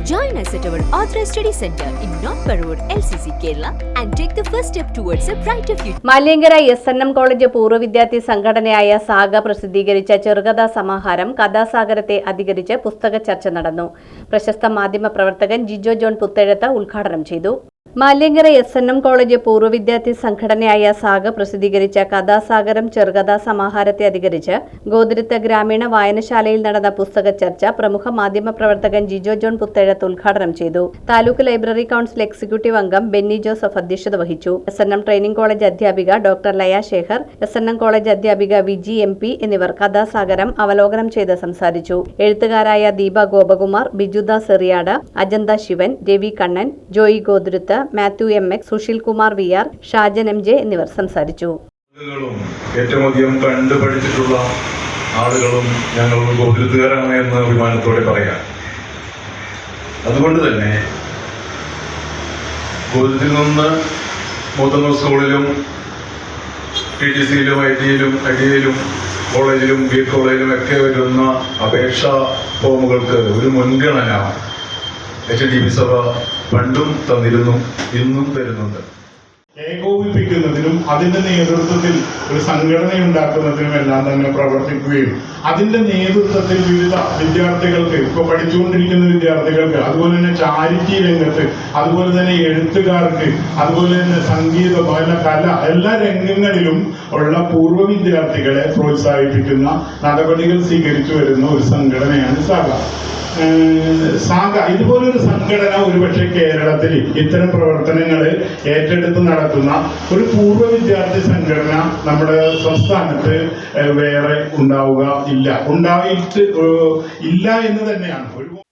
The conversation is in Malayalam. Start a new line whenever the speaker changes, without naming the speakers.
Join us at our Authorized Study Center in North Parur, LCC, Kerala, and take the first step towards a brighter future.
Maliankara S N M college പൂർവ വിദ്യാർത്ഥി സംഘടനയായ സാഗ പ്രസിദ്ധീകരിച്ച ചെറുകഥാ സമാഹാരം കഥാസാഗരത്തെ അധികരിച്ച് പുസ്തക ചർച്ച നടന്നു പ്രശസ്ത മാധ്യമ പ്രവർത്തകൻ ജിജോ ജോൺ പുത്തേഴത്ത് ഉദ്ഘാടനം ചെയ്തു Maliankara S N M college പൂർവ വിദ്യാർത്ഥി സംഘടനയായ സാഗ പ്രസിദ്ധീകരിച്ച കഥാസാഗരം ചെറുകഥാ സമാഹാരത്തെ അധികരിച്ച് ഗോതിരത്ത് ഗ്രാമീണ വായനശാലയിൽ നടന്ന പുസ്തക ചർച്ച പ്രമുഖ മാധ്യമ പ്രവർത്തകൻ ജിജോ ജോൺ പുത്തേഴത്ത് ഉദ്ഘാടനം ചെയ്തു. താലൂക്ക് ലൈബ്രറി കൌൺസിൽ എക്സിക്യൂട്ടീവ് അംഗം ബെന്നി ജോസഫ് അധ്യക്ഷത വഹിച്ചു. S N M training college അധ്യാപിക doctor Laya Shekhar S N M college അധ്യാപിക വിജി എം പി എന്നിവർ കഥാസാഗരം അവലോകനം ചെയ്ത് സംസാരിച്ചു. എഴുത്തുകാരായ Deepa Gopakumar Bijudas Eriyad Ajantha Sivan Ravi Kannan Joy Gothuruth Mathew M X Susheel Kumar V R Shajan M J എന്നിവർ സംസാരിച്ചു.
ഏറ്റവും പഠിച്ചിട്ടുള്ള ആളുകളും ഞങ്ങൾ ഗോപുരത്തുകാരാണ് എന്ന് അഭിമാനത്തോടെ പറയാം. അതുകൊണ്ട് തന്നെ ഗോപുരത്തിൽ നിന്ന് മൂത്തന്നൂർ സ്കൂളിലും ടി ടി സിയിലും ഐ ടിയിലും ഐ ടിയിലും കോളേജിലും ബി കോളേജിലും ഒക്കെ വരുന്ന അപേക്ഷാ ഫോമുകൾക്ക് ഒരു മുൻഗണന എച്ച് ഡി ബി സഭ പണ്ടും തന്നിരുന്നു ഇന്നും തരുന്നുണ്ട്.
ഏകോപിപ്പിക്കുന്നതിനും അതിന്റെ നേതൃത്വത്തിൽ ഒരു സംഘടന ഉണ്ടാക്കുന്നതിനും എല്ലാം തന്നെ പ്രവർത്തിക്കുകയും അതിന്റെ നേതൃത്വത്തിൽ വിവിധ വിദ്യാർത്ഥികൾക്ക് ഇപ്പൊ പഠിച്ചുകൊണ്ടിരിക്കുന്ന വിദ്യാർത്ഥികൾക്ക് അതുപോലെ തന്നെ ചാരിറ്റി രംഗത്ത് അതുപോലെ തന്നെ എഴുത്തുകാർക്ക് അതുപോലെ തന്നെ സംഗീത പല കല എല്ലാ രംഗങ്ങളിലും ഉള്ള പൂർവ വിദ്യാർത്ഥികളെ പ്രോത്സാഹിപ്പിക്കുന്ന നടപടികൾ സ്വീകരിച്ചു വരുന്ന ഒരു സംഘടനയാണ് സാഗ ഇതുപോലൊരു സംഘടന ഒരുപക്ഷെ കേരളത്തിൽ ഇത്തരം പ്രവർത്തനങ്ങൾ ഏറ്റെടുത്ത് നടത്തുന്ന ഒരു പൂർവ വിദ്യാർത്ഥി സംഘടന നമ്മുടെ സംസ്ഥാനത്ത് വേറെ ഉണ്ടാവുക ഇല്ല. ഉണ്ടായിട്ട് ഇല്ല എന്ന് തന്നെയാണ്. ഒരു